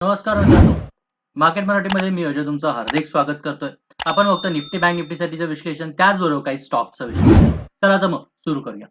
नमस्कार मित्रांनो. मार्केट मराठीमध्ये मी अजय तुमचं हार्दिक स्वागत करतोय. आपण फक्त निफ्टी बँक निफ्टीसाठीचं विश्लेषण त्याचबरोबर काही स्टॉकचं विश्लेषण. चला तर मग सुरू करूया.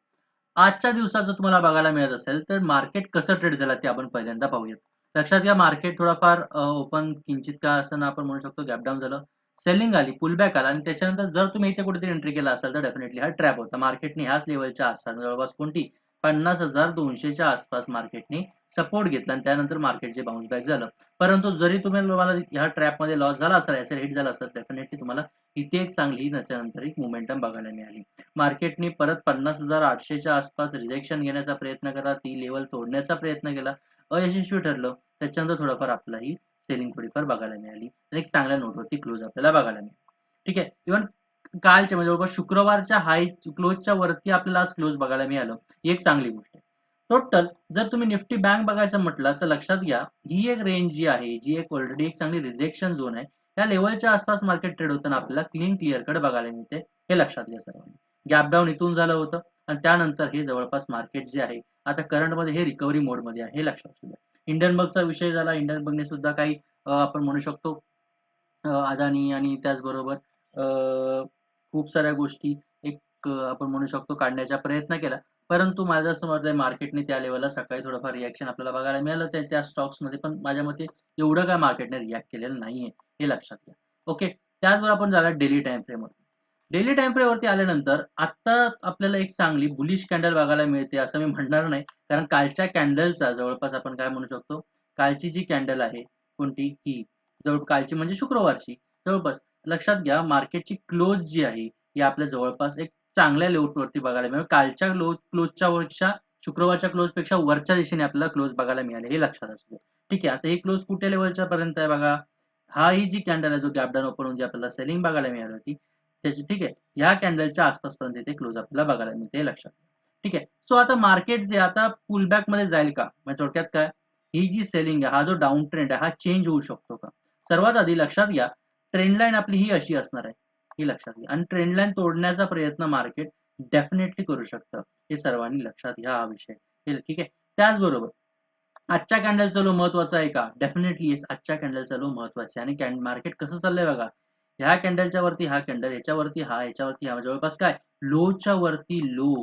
आजच्या दिवसात जर तुम्हाला बघायला मिळत असेल तर मार्केट कसं ट्रेड झालं ते आपण पहिल्यांदा पाहूयात. लक्षात घ्या मार्केट थोडाफार ओपन किंचित का असं आपण म्हणू शकतो गॅपडाऊन झालं. सेलिंग आली पुलबॅक आला आणि त्याच्यानंतर जर तुम्ही इथे कुठेतरी एंट्री केला असाल तर डेफिनेटली हा ट्रॅप होता. मार्केटने ह्याच लेवलच्या आसपास जवळपास कोणती? पन्नास हजार दोनशेच्या आसपास मार्केटने सपोर्ट घेतला आणि त्यानंतर मार्केट जे बाउन्स बॅक झालं. परंतु जरी तुम्ही तुम्हाला ह्या ट्रॅपमध्ये लॉस झाला असेल एस हिट झाला असेल डेफिनेटली तुम्हाला इथे एक चांगली त्याच्यानंतर एक मोमेंटम बघायला मिळाली. मार्केटने परत पन्नास हजार आठशेच्या आसपास रिजेक्शन घेण्याचा प्रयत्न केला ती लेवल तोडण्याचा प्रयत्न केला. अयशस्वी ठरलं. त्याच्यानंतर थोडंफार आपलाही सेलिंग थोडीफार बघायला मिळाली. एक चांगल्या नोटवरती क्लोज आपल्याला बघायला मिळाली. ठीक आहे? इव्हन कालच्या म्हणजे जवळपास शुक्रवारच्या हाय क्लोजच्या वरती आपल्याला आज क्लोज बघायला मिळालं. ही एक चांगली गोष्ट आहे. टोटल जर तुम्ही निफ्टी बँक बघायचं म्हटलं तर लक्षात घ्या ही एक रेंज जी आहे जी एक ऑलरेडी एक चांगली रिजेक्शन झोन आहे त्या लेवलच्या आसपास मार्केट ट्रेड होताना आपल्याला क्लीन क्लिअरकडे बघायला मिळते. हे लक्षात घ्या सर्वांनी. गॅप डाऊन इथून झालं होतं आणि त्यानंतर हे जवळपास मार्केट जे आहे आता करंटमध्ये हे रिकव्हरी मोडमध्ये आहे हे लक्षात असू द्या इंडियन बगचा विषय झाला इंडियन बगने सुद्धा काही आपण म्हणू शकतो अदानी आणि त्याचबरोबर खूप साऱ्या गोष्टी एक आपण म्हणू शकतो काढण्याचा प्रयत्न केला. परंतु माझं असं मत आहे मार्केटने त्या लेवलला सकाळी थोडंफार रिॲक्शन आपल्याला बघायला मिळालं. त्या त्या स्टॉक्समध्ये पण माझ्या मते एवढं काय मार्केटने रिॲक्ट केलेलं नाहीये हे लक्षात घ्या. ओके त्याचबरोबर आपण जाऊया डेली टाइम फ्रेमवर डेली टाइम फ्रेमवरती आल्यानंतर आता आपल्याला एक चांगली बुलिश कॅन्डल बघायला मिळते असं मी म्हणणार नाही. कारण कालच्या कॅन्डलचा जवळपास आपण काय म्हणू शकतो? कालची जी कॅन्डल आहे कोणती? ही. जवळ कालची म्हणजे शुक्रवारची. जवळपास. लक्षात घ्या मार्केटची क्लोज जी आहे ही आपल्या जवळपास एक चांगल्या लेवलवरती बघायला मिळेल. कालच्या क्लोज क्लोजच्या वरच्या शुक्रवारच्या क्लोजपेक्षा वरच्या दिशेने आपल्याला क्लोज बघायला मिळाले हे लक्षात असू ठीक आहे आता हे क्लोज कुठे लेवलच्या पर्यंत आहे बघा? हा ही जी कॅन्डल आहे जो गॅपडाऊन ओपन होऊन जी आपल्याला सेलिंग बघायला मिळाली होती त्याची ठीक आहे ह्या कॅन्डलच्या आसपासपर्यंत इथे क्लोज आपल्याला बघायला मिळते हे लक्षात ठीक आहे सो आता मार्केट जे आता पुलबॅकमध्ये जाईल का? म्हणजे थोडक्यात काय? ही जी सेलिंग आहे हा जो डाऊन ट्रेंड आहे हा चेंज होऊ शकतो का? सर्वात आधी लक्षात घ्या ट्रेंड लाईन आपली ही अशी असणार आहे. हे लक्षात घ्या. आणि ट्रेंड लाईन तोडण्याचा प्रयत्न मार्केट डेफिनेटली करू शकतं. हे सर्वांनी लक्षात घ्या हा विषय. ठीक आहे? त्याचबरोबर आजच्या कॅन्डलचा लो महत्त्वाचा आहे का? डेफिनेटली येस आजच्या कॅन्डलचा लो महत्त्वाचा आहे. आणि मार्केट कसं चाललंय बघा? ह्या कॅन्डलच्या वरती हा कॅन्डल याच्यावरती हा याच्यावरती हा. जवळपास काय? लोच्या वरती लो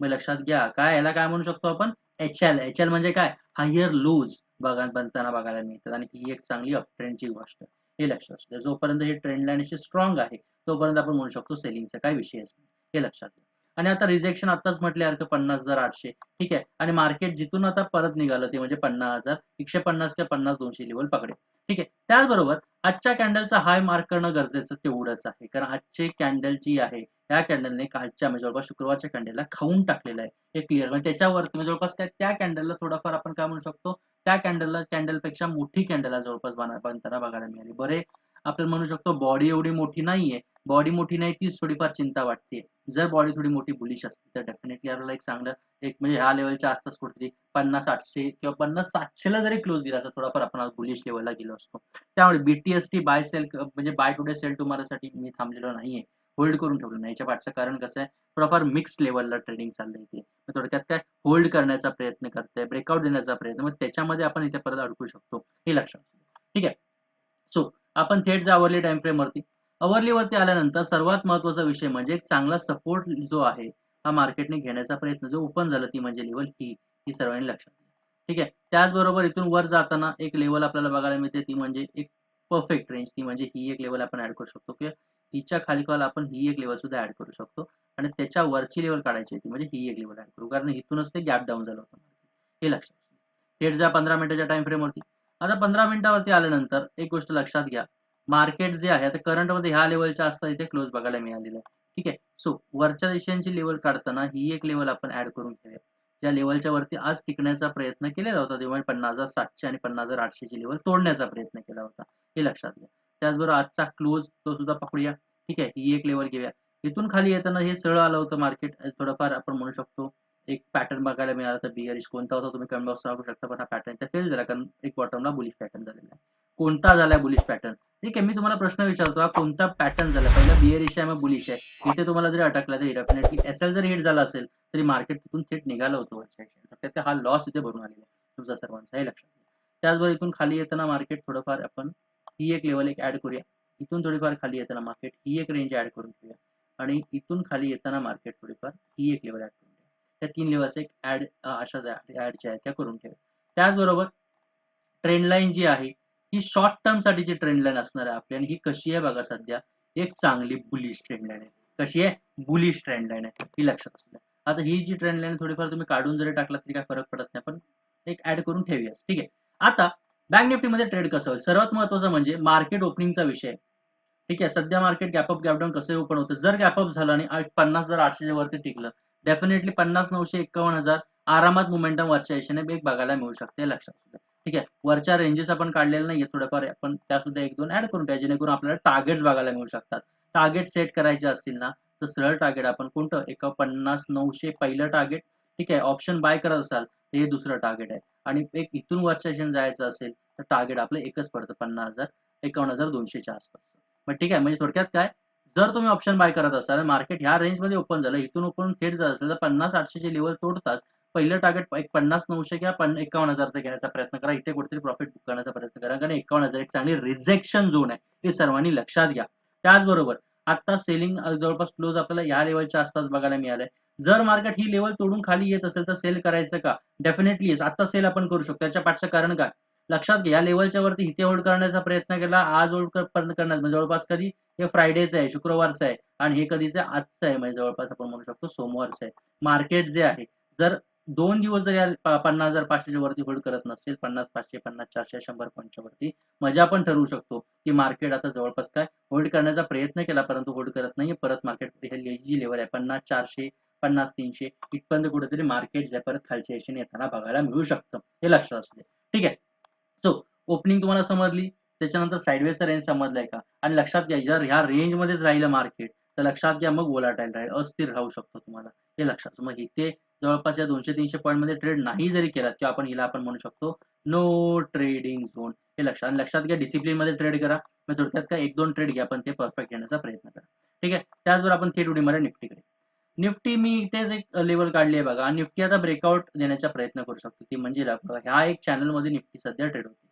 मग लक्षात घ्या. काय? याला काय म्हणू शकतो आपण? एच एल एच एल म्हणजे काय? हायर लोज बघा बनताना बघायला मिळतात. आणि ही एक चांगली अपट्रेंडची गोष्ट. हे लक्षात असू जोपर्यंत हे ट्रेंड लाईन अशी स्ट्रॉंग आहे तोपर्यंत आपण म्हणू शकतो सेलिंगचा काय विषय नाही. हे लक्षात घ्या आणि आता रिजेक्शन आताच म्हटल्यासारखं पन्नास हजार आठशे ठीक आहे? आणि मार्केट जिथून आता परत निघालं ते म्हणजे पन्नास हजार एकशे पन्नास किंवा पन्नास दोनशे लेवल पकडे ठीक आहे? त्याचबरोबर आजच्या कॅन्डलचा हाय मार्क करणं गरजेचं तेवढंच आहे. कारण आजचे कॅन्डल जी आहे त्या कॅन्डलने कालच्या म्हणजे जवळपास शुक्रवारच्या कॅन्डलला खाऊन टाकलेलं आहे. हे क्लिअर म्हणजे त्याच्यावरती म्हणजे जवळपास काय त्या कॅन्डलला थोडाफार आपण काय म्हणू शकतो त्या कॅन्डलला कॅन्डलपेक्षा मोठी कॅन्डलला जवळपास बनताना बघायला मिळाली. बरे आपण म्हणू शकतो बॉडी एवढी मोठी नाहीये. बॉडी मोठी नाही तीच थोडीफार चिंता वाटते. जर बॉडी थोडी मोठी बुलिश असते तर डेफिनेटली आपल्याला एक चांगलं एक म्हणजे ह्या लेवलच्या आसपास कुठेतरी पन्नास आठशे किंवा पन्नास सातशेला जरी क्लोज दिला असं थोडाफार आपण बुलिश लेवलला गेलो असतो. त्यामुळे बीटीएसटी बाय सेल म्हणजे बाय टुडे सेल टुमारासाठी मी थांबलेलो नाहीये. होल्ड करून ठेवलं नाही. याच्या पाठचं कारण कसं आहे? प्रॉपर मिक्स लेवलला ट्रेडिंग चाललं इथे थोडक्यात काय? होल्ड करण्याचा प्रयत्न करते ब्रेकआउट देण्याचा प्रयत्न. मग त्याच्यामध्ये आपण इथे परत अडकू शकतो. हे लक्षात ठीक आहे? सो आपण थेट जा अवरली टाइम फ्रेम वरती. अवरली वरती आल्यानंतर सर्वात महत्त्वाचा विषय म्हणजे एक चांगला सपोर्ट जो आहे हा मार्केटने घेण्याचा प्रयत्न जो ओपन झाला ती म्हणजे लेवल ही ही सर्वांनी लक्षात ठीक आहे? त्याचबरोबर इथून वर जाताना एक लेवल आपल्याला बघायला मिळते ती म्हणजे एक परफेक्ट रेंज ती म्हणजे ही एक लेवल आपण ऍड करू शकतो. किंवा हिच्या खाली कॉल आपण ही एक लेवल सुद्धा ऍड करू शकतो. आणि त्याच्या वरची लेवल काढायची होती म्हणजे ही एक लेवल ऍड करू. कारण इथूनच ते गॅप डाऊन झालं होतं. हे लक्षात थेट जा पंधरा मिनिटाच्या टाइम फ्रेमवरती आता पंधरा मिनिटावरती आल्यानंतर एक गोष्ट लक्षात घ्या. मार्केट जे आहे आता करंटमध्ये ह्या लेवलच्या आसपास इथे क्लोज बघायला मिळालेलं आहे. ठीक आहे? सो वरच्या दिशांची लेवल काढताना ही एक लेवल आपण ऍड करून घेऊया. ज्या लेवलच्या वरती आज टिकण्याचा प्रयत्न केलेला होता तेव्हा पन्नास हजार सातशे आणि पन्नास हजार आठशेची लेवल तोडण्याचा प्रयत्न केला होता. हे लक्षात घ्या. त्याचबरोबर आजचा क्लोज तो सुद्धा पकडूया. ठीक आहे? ही एक लेवल घेऊया. इथून खाली येताना हे सरळ आलं होतं मार्केट थोडंफार आपण म्हणू शकतो एक पॅटर्न बघायला मिळाला तर बिअरिश कोणता होता तुम्ही कमेंट बॉक्स सांगू शकता पण हा पॅटर्न त्या फेल झाला. कारण एक बॉटमला बुलिश पॅटर्न झालेला आहे. कोणता झाला बुलिश पॅटर्न ठीक आहे मी तुम्हाला प्रश्न विचारतो हा कोणता पॅटर्न झाला पहिला बिअरिश आहे मग बुलिश आहे. इथे तुम्हाला जरी अटकला तरी डेफिनेटली एस एल जरी हिट झाला असेल तरी मार्केट तिथून थेट निघालं होतं वरच्या हा लॉस इथे भरून आलेला आहे. तुमचा सर्वांचा हे लक्षात त्याचबरोबर इथून खाली येताना मार्केट थोडंफार आपण ही एक लेवल एक ऍड करूया. इथून थोडीफार खाली येताना मार्केट ही एक रेंज ऍड करून ठेवूया आणि इथून खाली येताना मार्केट थोडीफार ही एक लेवल ऍड करून ठेवूया त्या तीन लेवल्स एक ऍड अशा ऍड ज्या आहेत त्या करून ठेवूया. त्याचबरोबर ट्रेंड लाईन जी आहे ही शॉर्ट टर्म साठीची ट्रेंड लाईन असणार आहे आपली आणि ही कशी आहे बघा सध्या एक चांगली बुलिश ट्रेंड लाईन आहे. कशी आहे? बुलिश ट्रेंड लाईन आहे. ही लक्षात असू द्या. आता ही जी ट्रेंड लाईन थोडीफार तुम्ही काढून जरी टाकला तरी काय फरक पडत नाही पण एक ऍड करून ठेवूया ठीक आहे. आता बँक निफ्टीमध्ये ट्रेड कसं होईल? सर्वात महत्वाचं म्हणजे मार्केट ओपनिंगचा विषय. ठीक आहे सध्या market gap up gap down कसं ओपन होतं? जर गॅपअप झालं आणि पन्नास हजार आठशे वरती टिकलं डेफिनेटली पन्नास नऊशे एक्कावन्न हजार आरामात मोमेंटम वरच्या हिशेने एक बघायला मिळू शकते लक्षात ठीक आहे वरच्या रेंजेस आपण काढलेल्या नाहीये थोडंफार आपण त्या सुद्धा एक दोन ऍड करून ठेवा जेणेकरून आपल्याला टार्गेट्स बघायला मिळू शकतात. टार्गेट सेट करायचे असतील ना तर सरळ टार्गेट आपण कोणतं? एका पन्नास नऊशे पहिलं टार्गेट ठीक आहे ऑप्शन बाय करत असाल ते हे दुसरं टार्गेट आहे. आणि एक इथून वरच्या जायचं असेल तर टार्गेट आपलं एकच पडतं पन्नास हजार एकावन्न हजार दोनशेच्या आसपास. मग ठीक आहे म्हणजे थोडक्यात काय? जर तुम्ही ऑप्शन बाय करत असाल मार्केट ह्या रेंजमध्ये ओपन झालं इथून ओपन थेट जात असेल तर पन्नास आठशेचे लेवल तोडताच पहिलं टार्गेट एक पन्नास नऊशे किंवा पन्न एकावन्न हजारचा घेण्याचा प्रयत्न करा. इथे कुठेतरी प्रॉफिट बुक करण्याचा प्रयत्न करा. कारण एकावन्न हजार एक चांगली रिजेक्शन झोन आहे. हे सर्वांनी लक्षात घ्या. त्याचबरोबर आता सेलिंग जवळपास क्लोज आपल्याला या लेवलच्या आसपास बघायला मिळालंय. जर मार्केट ही लेवल तोडून खाली येत असेल तर सेल करायचं का? डेफिनेटली येस आता सेल आपण करू शकतो. याच्या पाठचं कारण काय? लक्षात घ्या या लेवलच्या वरती इथे होल्ड करण्याचा प्रयत्न केला आज होल्ड करण्यात म्हणजे जवळपास कधी? हे फ्रायडेचं आहे शुक्रवारचं आहे. आणि हे कधीच आजचं आहे. म्हणजे जवळपास आपण म्हणू शकतो सोमवारचं आहे. मार्केट जे आहे जर दोन दिवस जर या पन्नास हजार पाचशेच्या वरती होल्ड करत नसेल पन्नास पाचशे पन्नास चारशे शंभर पॉईंटच्या वरती मजा पण ठरवू शकतो की मार्केट आता जवळपास काय? होल्ड करण्याचा प्रयत्न केला परंतु होल्ड करत नाही परत मार्केट हे जी लेवल आहे. पन्नास चारशे पन्नास तीनशे इथपर्यंत कुठेतरी मार्केट जे परत खालच्या येताना बघायला मिळू शकतं. हे लक्षात असू दे. ठीक आहे? सो ओपनिंग तुम्हाला समजली. त्याच्यानंतर साईडवेजचा रेंज समजलाय का? आणि लक्षात घ्या जर ह्या रेंजमध्येच राहिलं मार्केट तर लक्षात घ्या मग वोलाटाईल राहील अस्थिर राहू शकतो तुम्हाला. हे लक्षात मग इथे जवळपास या दोनशे तीनशे पॉईंटमध्ये ट्रेड नाही जरी केला किंवा आपण हिला आपण म्हणू शकतो नो ट्रेडिंग झोन हे लक्षात आणि लक्षात घ्या डिसिप्लिनमध्ये ट्रेड करा. मग थोडक्यात का एक दोन ट्रेड घ्या पण ते परफेक्ट घेण्याचा प्रयत्न करा. ठीक आहे? त्याचबरोबर आपण थेट उडीमध्ये निफ्टीकडे निफ्टी मी इथेच एक लेवल काढली आहे बघा. निफ्टी आता ब्रेकआउट देण्याचा प्रयत्न करू शकतो. ती म्हणजे ह्या एक चॅनलमध्ये निफ्टी सध्या ट्रेड होती.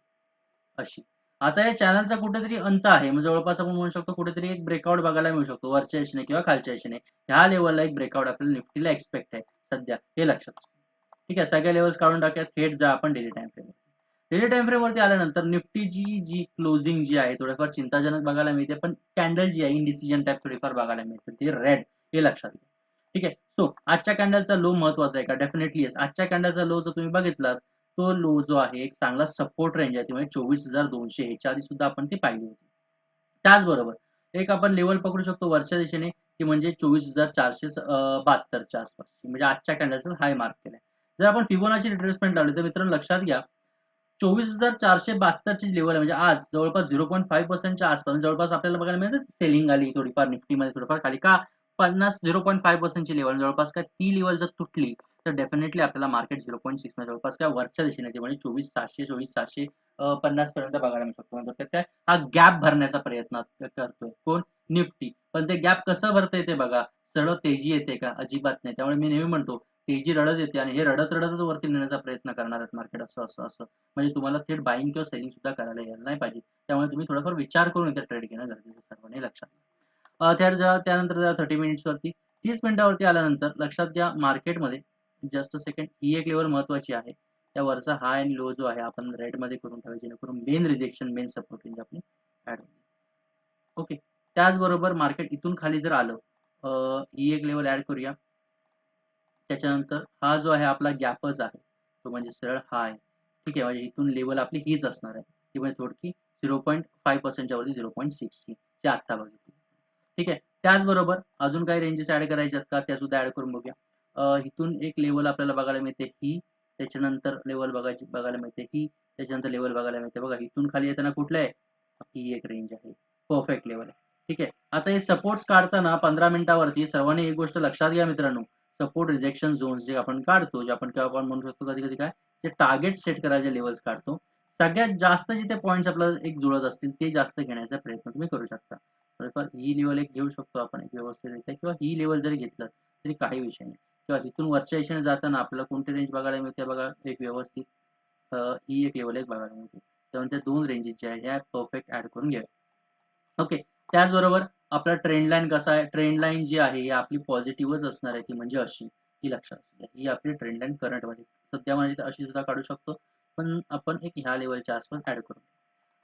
अशी. आता या चॅनलचा कुठेतरी अंत आहे. म्हणजे जवळपास आपण म्हणू शकतो कुठेतरी एक ब्रेकआउट बघायला मिळू शकतो. वरच्या यशने किंवा खालच्या यशने ह्या लेवलला एक ब्रेकआउट आपल्याला निफ्टीला एक्सपेक्ट आहे सध्या. हे लक्षात ठीक आहे सगळ्या लेवल्स काढून टाकूया थेट जा आपण daily time frame daily time frame वरती आल्यानंतर निफ्टीची जी क्लोजिंग जी आहे थोडीफार चिंताजनक बघायला मिळते. पण कॅन्डल जी आहे इंडिसिजन टाईप थोडीफार बघायला मिळते. ती रेड हे लक्षात घ्या. ठीक आहे? सो आजच्या कॅन्डलचा लो महत्त्वाचा आहे का? डेफिनेटली येस आजच्या कॅन्डलचा लो जर तुम्ही बघितलात तो लो जो आहे एक चांगला सपोर्ट रेंज आहे. म्हणजे चोवीस हजार दोनशे ह्याच्या आधी सुद्धा आपण ती पाहिली होती. त्याचबरोबर एक आपण लेवल पकडू शकतो वरच्या दिशेने की म्हणजे चोवीस हजार चारशे बहात्तरच्या आसपास. म्हणजे आजच्या कॅन्डलचा हाय मार्क केलाय. जर आपण फिबोनाची रिट्रेसमेंट लावली तर मित्रांनो लक्षात घ्या चोवीस हजार चारशे बहात्तरची लेवल म्हणजे आज जवळपास झिरो पॉईंट फाईव्ह पर्सेंटच्या आसपास जवळपास आपल्याला बघायला मिळतं सेलिंग आली थोडीफार निफ्टीमध्ये थोडीफार खाली का? पन्नास झिरो पॉईंट फाय पर्सेंटची लेवल जवळपास काय ती लेवल जर तुटली तर डेफिनेटली आपल्याला मार्केट झिरो पॉईंट सिक्समध्ये जवळपास काय वरच्या दिशेने येते. म्हणजे चोवीस सातशे चोवीस सातशे पन्नास पर्यंत बघायला मिळू शकतो. म्हणजे हा गॅप भरण्याचा प्रयत्न करतोय. कोण? निफ्टी. पण ते गॅप कसं भरतंय ते बघा? सरळ तेजी येते का? अजिबात नाही. त्यामुळे मी नेहमी म्हणतो तेजी रडत येते आणि हे रडत रडतच वरती नेण्याचा प्रयत्न करणार आहेत मार्केट असं असं असं. म्हणजे तुम्हाला थेट बाईंग किंवा सेलिंग सुद्धा करायला यायला नाही पाहिजे. त्यामुळे तुम्ही थोडाफार विचार करून इथे ट्रेड घेणं गरजेचं सर्वांनी लक्षात त्यानंतर त्यानंतर थर्टी मिनिट्सवरती तीस मिनिटावरती आल्यानंतर लक्षात घ्या मार्केटमध्ये जस्ट सेकंड ही एक लेवल महत्वाची आहे. त्या वरचा हाय आणि लो जो आहे आपण रेडमध्ये करून ठेवा जेणेकरून main rejection main support range आपली ऍड होईल. ओके त्याचबरोबर मार्केट इथून खाली जर आलं ही एक लेवल ऍड करूया. त्याच्यानंतर हा जो आहे आपला गॅपच आहे तो म्हणजे सरळ हा आहे ठीक आहे म्हणजे इथून लेवल आपली हीच असणार आहे. ती म्हणजे थोडकी झिरो पॉईंट फाईव्ह पर्सेंटच्या वरती झिरो पॉईंट सिक्सची जे आत्ता बघितली. ठीक आहे? त्याचबरोबर अजून काही रेंजेस ऍड करायचे का? त्या सुद्धा ऍड करून बघूया. इथून एक लेवल आपल्याला बघायला मिळते ही त्याच्यानंतर लेवल बघायची बघायला मिळते ही त्याच्यानंतर लेवल बघायला मिळते. बघा इथून खाली येताना कुठलं आहे? ही एक रेंज आहे. परफेक्ट लेवल आहे. ठीक आहे? आता हे सपोर्ट्स काढताना पंधरा मिनिटावरती सर्वांनी एक गोष्ट लक्षात घ्या मित्रांनो. सपोर्ट रिजेक्शन झोन्स जे आपण काढतो जे आपण किंवा आपण म्हणू शकतो कधी कधी काय? जे टार्गेट सेट करायचे लेवल्स काढतो. सगळ्यात जास्त जिथे पॉईंट्स आपल्याला एक जुळत असतील ते जास्त घेण्याचा प्रयत्न तुम्ही करू शकता. ही लेवल एक घेऊ शकतो आपण एक व्यवस्थित किंवा ही लेवल जरी घेतलं तरी काही विषय नाही. किंवा इथून वरच्या दिशेने जाताना आपल्याला कोणती रेंज बघायला मिळते? बघा एक व्यवस्थित. ही एक लेवल एक बघायला मिळते. त्यानंतर दोन रेंजेस ज्या आहे. ह्या परफेक्ट ऍड करून घ्या ओके त्याचबरोबर आपला ट्रेंड लाईन कसा आहे? ट्रेंड लाईन जी आहे ही आपली पॉझिटिव्हच असणार आहे. ती म्हणजे अशी. ही लक्षात असू द्या. ही आपली ट्रेंड लाईन करंटमध्ये. सध्या म्हणजे अशी सुद्धा काढू शकतो. पण आपण एक ह्या लेवलच्या आसपास ऍड करू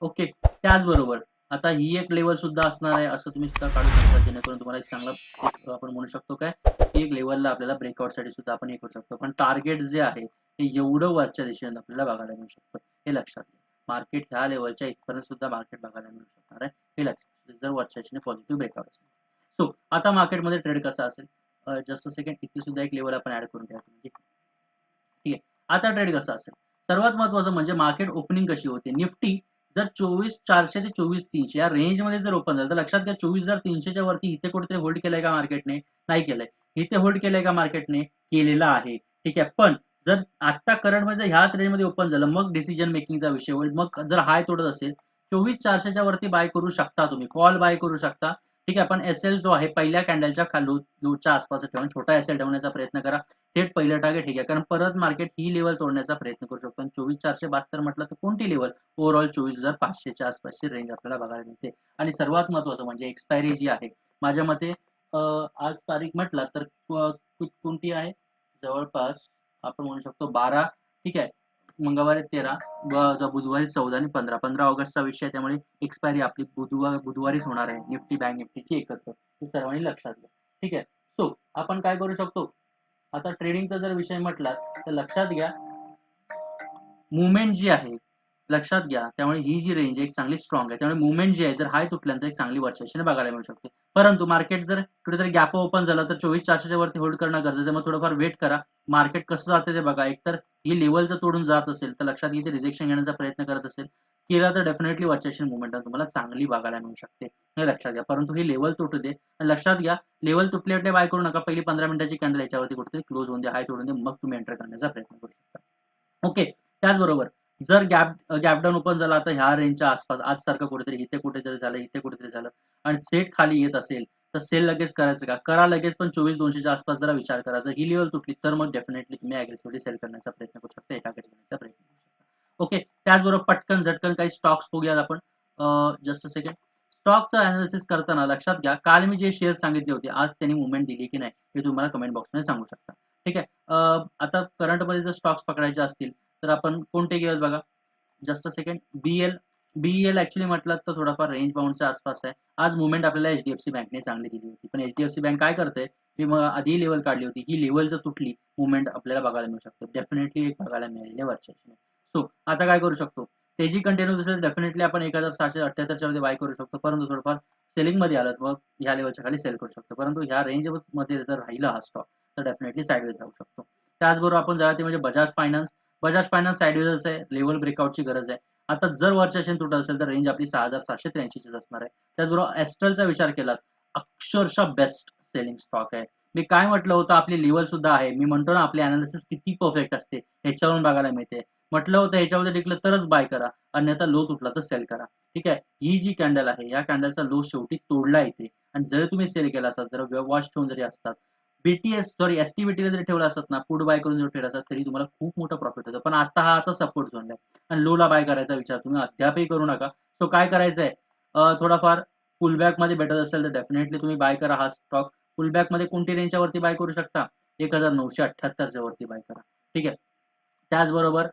ओके त्याचबरोबर आता ही एक लेवल सुद्धा असणार आहे असं तुम्ही सुद्धा काढू शकता जेणेकरून तुम्हाला एक चांगला आपण म्हणू शकतो काय एक लेवलला आपल्याला ब्रेकआउटसाठी सुद्धा आपण हे करू शकतो. पण टार्गेट जे आहे ते एवढं वरच्या दिशेने आपल्याला बघायला मिळू शकतं हे लक्षात घ्या. मार्केट ह्या लेवलच्या इथपर्यंत सुद्धा मार्केट बघायला मिळू शकणार आहे हे लक्षात म्हणजे जर वरच्या दिशेने पॉझिटिव्ह ब्रेकआउट असेल. सो आता मार्केटमध्ये ट्रेड कसा असेल? जस्ट सेकंड इथे सुद्धा एक लेवल आपण ऍड करून घ्या ठीक आहे. आता ट्रेड कसा असेल? सर्वात महत्वाचं म्हणजे मार्केट ओपनिंग कशी होते? निफ्टी जर चोवीस चारशे ते चोवीस तीनशे या रेंजमध्ये जर ओपन झालं तर लक्षात घ्या चोवीस हजार तीनशेच्या वरती इथे कुठेतरी होल्ड केलंय का मार्केटने नाही केलंय. इथे होल्ड केलंय का मार्केटने केलेला आहे. ठीक आहे. पण जर आता करंटमध्ये ह्याच रेंजमध्ये ओपन झालं मग डिसिजन मेकिंगचा विषय होईल. मग जर हाय तोडत असेल चोवीस चारशेच्या वरती बाय करू शकता तुम्ही. कॉल बाय करू शकता. ठीक आहे पण एस एल जो आहे पहिल्या कॅन्डलच्या खालू लूच्या आसपास ठेवून छोटा एस एल ठेवण्याचा प्रयत्न करा. थेट पहिलं टार्गेट ठीक आहे कारण परत मार्केट ही लेवल तोडण्याचा प्रयत्न करू शकतो. आणि चोवीस चारशे बहात्तर म्हटलं तर कोणती लेवल ओव्हरऑल चोवीस हजार पाचशेच्या आसपासची रेंज आपल्याला बघायला मिळते. आणि सर्वात महत्वाचं म्हणजे एक्सपायरी जी आहे माझ्या मते आज तारीख म्हटलं तर कोणती आहे? जवळपास आपण म्हणू शकतो बारा. ठीक आहे मंगळवारी तेरा व बुधवारी चौदा आणि पंधरा. पंधरा ऑगस्टचा विषय आहे त्यामुळे एक्सपायरी आपली बुधवार बुधवारीच होणार आहे. निफ्टी बँक निफ्टीची एकत्र. हे सर्वांनी लक्षात घ्या. ठीक आहे? सो आपण काय करू शकतो? आता ट्रेडिंगचा जर विषय म्हटला तर लक्षात घ्या. मुवमेंट जी आहे लक्षात घ्या त्यामुळे ही जी रेंज आहे एक चांगली स्ट्रॉंग आहे. त्यामुळे मुवमेंट जी आहे जर हाय तुटल्यानंतर एक चांगली वर्षाशीने बघायला मिळू शकते. परंतु मार्केट जर कुठेतरी गॅप ओपन झालं तर चोवीस चारशेच्या वरती होल्ड करणं गरजेचं मग थोडंफार वेट करा. मार्केट कसं जाते ते बघा. एकतर ही लेवल जर तोडून जात असेल तर लक्षात घ्या रिजेक्शन घेण्याचा प्रयत्न करत असेल केला तर डेफिनेटली वर्षाशी मुवमेंट तुम्हाला चांगली बघायला मिळू शकते. हे लक्षात घ्या. परंतु ही लेवल तुटू दे. लक्षात घ्या लेवल तुटले बाय करू नका. पहिली पंधरा मिनिटाची कॅन्डल याच्यावरती कुठेतरी क्लोज होऊन दे हाय तोडून दे मग तुम्ही एंटर करण्याचा प्रयत्न करू शकता. ओके त्याचबरोबर जर गॅप गॅपडाऊन ओपन झाला तर ह्या रेंजच्या आसपास आज सारखं कुठेतरी इथे कुठेतरी झालं इथे कुठेतरी झालं. आणि सेट खाली येत असेल तर सेल लगेच करायचं का? करा लगेच पण चोवीस दोनशेच्या आसपास जरा विचार करा. जर ही लेवल तुटली तर मग डेफिनेटली तुम्ही अग्रेसिव्हली सेल करण्याचा प्रयत्न करू शकता एका घेण्याचा प्रयत्न करू शकता. ओके त्याचबरोबर पटकन झटकन काही स्टॉक्स बघूयात आपण. जस्ट सेकंड स्टॉकचं अनालिसिस करताना लक्षात घ्या काल मी जे शेअर सांगितले होते आज त्यांनी मुवमेंट दिली की नाही हे तुम्हाला कमेंट बॉक्समध्ये सांगू शकता. ठीक आहे? आता करंटमध्ये जर स्टॉक्स पकडायचे असतील तर आपण कोणते घेऊयात बघा. Just second BL BL actually म्हटलं तर थोडाफार रेंज बाउंडच्या आसपास आहे. आज मुवमेंट आपल्याला एचडीएफसी बँकने चांगली दिली होती. पण एचडीएफसी बँक काय करते मी मग आधी लेवल काढली होती. ही लेवल जर तुटली मुवमेंट आपल्याला बघायला मिळू शकतो. डेफिनेटली एक बघायला मिळालेली वरच्या सो आता काय करू शकतो? तेजी कंटिन्यू असेल डेफिनेटली आपण एक हजार सहाशे अठ्ठ्याहत्तरच्या मध्ये बाय करू शकतो. परंतु थोडंफार सेलिंगमध्ये आलं तर मग ह्या लेवलच्या खाली सेल करू शकतो. परंतु ह्या रेंजमध्ये जर राहिला हा स्टॉक तर डेफिनेटली साईडवेज राहू शकतो. त्याचबरोबर आपण जाऊया ते म्हणजे Bajaj Finance Bajaj Finance sideways आहे लेवल ब्रेकआउटची गरज आहे. आता जर वरच्या शेन तुटत असेल तर रेंज आपली सहा हजार सहाशे त्र्याऐंशीचीच असणार आहे. त्याचबरोबर एस्ट्रलचा विचार केला अक्षरशः बेस्ट सेलिंग स्टॉक आहे. मी काय म्हटलं होतं आपली लेवल सुद्धा आहे. मी म्हणतो ना आपली अनालिसिस किती परफेक्ट असते ह्याच्यावरून बघायला मिळते. म्हटलं होतं ह्याच्यामध्ये टिकलं तरच बाय करा. अन्यथा लो तुटला तर सेल करा. ठीक आहे? ही जी कॅन्डल आहे या कॅन्डलचा लो शेवटी तोडला येते आणि जर तुम्ही सेल केला असाल जर वॉच ठेवून जरी असतात बीटीएस सॉरी एस टी बीटीला जरी ठेवला असत ना पुढ बाय करून जर ठेवला असतात तरी तुम्हाला खूप मोठा प्रॉफिट होतो. पण आता हा आता सपोर्ट झोन आहे. आणि लोला बाय करायचा विचार तुम्ही अद्यापही करू नका. सो काय करायचं आहे थोडाफार पुलबॅकमध्ये भेटत असेल तर डेफिनेटली तुम्ही बाय करा हा स्टॉक पुलबॅकमध्ये कोणती रेंजच्या वरती बाय करू शकता? एक हजार नऊशे अठ्ठ्याहत्तरच्या वरती बाय करा. ठीक आहे? त्याचबरोबर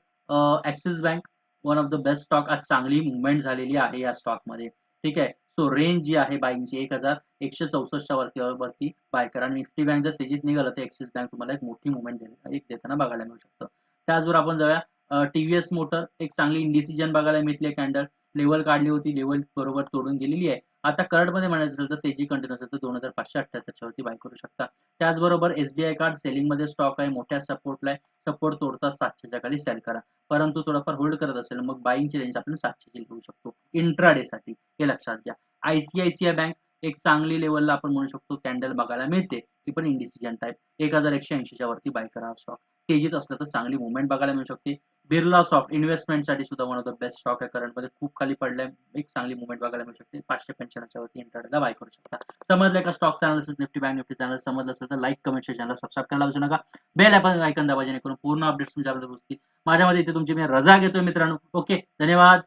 Axis bank one of the best stock आज चांगली मुवमेंट झालेली आहे या स्टॉकमध्ये ठीक आहे? सो रेंज जी आहे बाईंगची एक हजार एकशे चौसष्टच्या वरती वरती बाय करा. आणि निफ्टी बँक जर तेजीत निघालं तर एक्सिस बँक तुम्हाला एक मोठी मुवमेंट एक देताना बघायला मिळू शकतं. त्याचबरोबर आपण जाऊया टीव्हीएस मोटर एक चांगली इंडिसिजन बघायला मिळते कॅन्डल लेवल काढली होती लेवल बरोबर तोडून गेलेली आहे. आता करंटमध्ये म्हणायचं असेल तर तेजी कंटिन्यू असेल तर दोन हजार पाचशे अठ्ठ्याहत्तरच्या वरती बाय करू शकता. त्याचबरोबर एसबीआय कार्ड सेलिंगमध्ये स्टॉक आहे मोठ्या सपोर्टला आहे. सपोर्ट तोडता सातशेच्या खाली सेल करा. परंतु थोडाफार होल्ड करत असेल मग बाईंगची रेंज आपण सातशेची घेऊ शकतो. इंट्राडेसाठी हे लक्षात घ्या. आयसीआयसीआय बँक एक चांगली लेवलला आपण म्हणू शकतो कॅन्डल बघायला मिळते. ती पण इंडिसिजन टाईप. एक हजार एकशे ऐंशीच्या वरती बाय करा स्टॉक तेजीत असलं तर चांगली मुवमेंट बघायला मिळू शकते. बिर्ला सॉफ्ट इन्व्हेस्टमेंटसाठी सुद्धा one of the best stock आहे करंटमध्ये खूप खाली पडलाय. एक चांगली मुवमेंट बघायला मिळू शकते. पाचशे पंच्याण्णवच्या वरती इंटरनेटला बाय करू शकता. समजलं का stock analysis Nifty bank Nifty channel समजलं असेल तर लाईक कमेंट चॅनल सबस्क्राईब करायला विसरू नका. बेल आपण ऐकून दाबा जेणेकरून पूर्ण अपडेट्स तुमच्यापर्यंत पोहोचतील माझ्यामध्ये इथे तुमची मी रजा घेतोय मित्रांनो. ओके धन्यवाद.